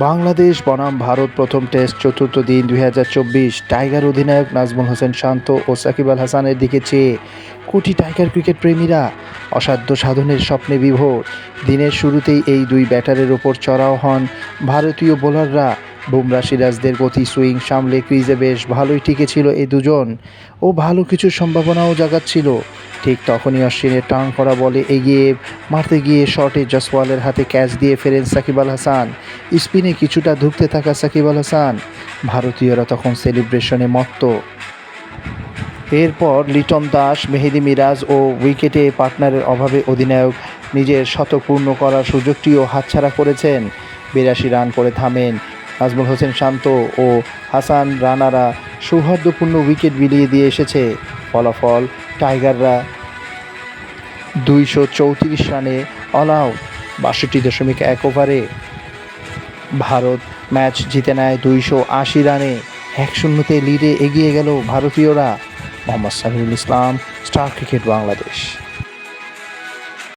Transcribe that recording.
বাংলাদেশ বনাম ভারত প্রথম টেস্ট চতুর্থ দিন দুই হাজার চব্বিশ। টাইগার অধিনায়ক নাজমুল হোসেন শান্ত ও সাকিব আল হাসানের দিকে চেয়ে কোটি টাইগার ক্রিকেট প্রেমীরা অসাধ্য সাধনের স্বপ্নে বিভোর। দিনের শুরুতেই এই দুই ব্যাটারের ওপর চড়াও হন ভারতীয় বোলাররা। বুমরা সিরাজদের গতি সুইং সামলে ক্রিজে বেশ ভালোই টিকেছিল এ দুজন ও ভালো কিছু সম্ভাবনাও জাগাচ্ছিল। ঠিক তখনই অশ্বিনের টার্ন করা বলে এগিয়ে মারতে গিয়ে শটে জসওয়ালের হাতে ক্যাচ দিয়ে ফেরেন সাকিব আল হাসান। স্পিনে কিছুটা ধুঁকতে থাকা সাকিব আল হাসান। ভারতীয়রা তখন সেলিব্রেশনে মত্ত। এরপর লিটন দাস, মেহেদি মিরাজ ও উইকেটে পার্টনারের অভাবে অধিনায়ক নিজের শতপূর্ণ করার সুযোগটিও হাতছাড়া করেছেন। বিরাশি রান করে থামেন। নাজমুল হোসেন শান্ত ও হাসান রানারা সৌহার্দ্যপূর্ণ উইকেট বিলিয়ে দিয়ে এসেছে। ফলাফল, টাইগাররা দুইশো চৌত্রিশ রানে অল আউট বাষট্টি দশমিক এক ওভারে ভারত ম্যাচ জিতে নেয় দুইশো আশি রানে। এক শূন্যতে লিডে এগিয়ে গেল ভারতীয়রা। Mohammad Samiul Islam star cricket Bangladesh.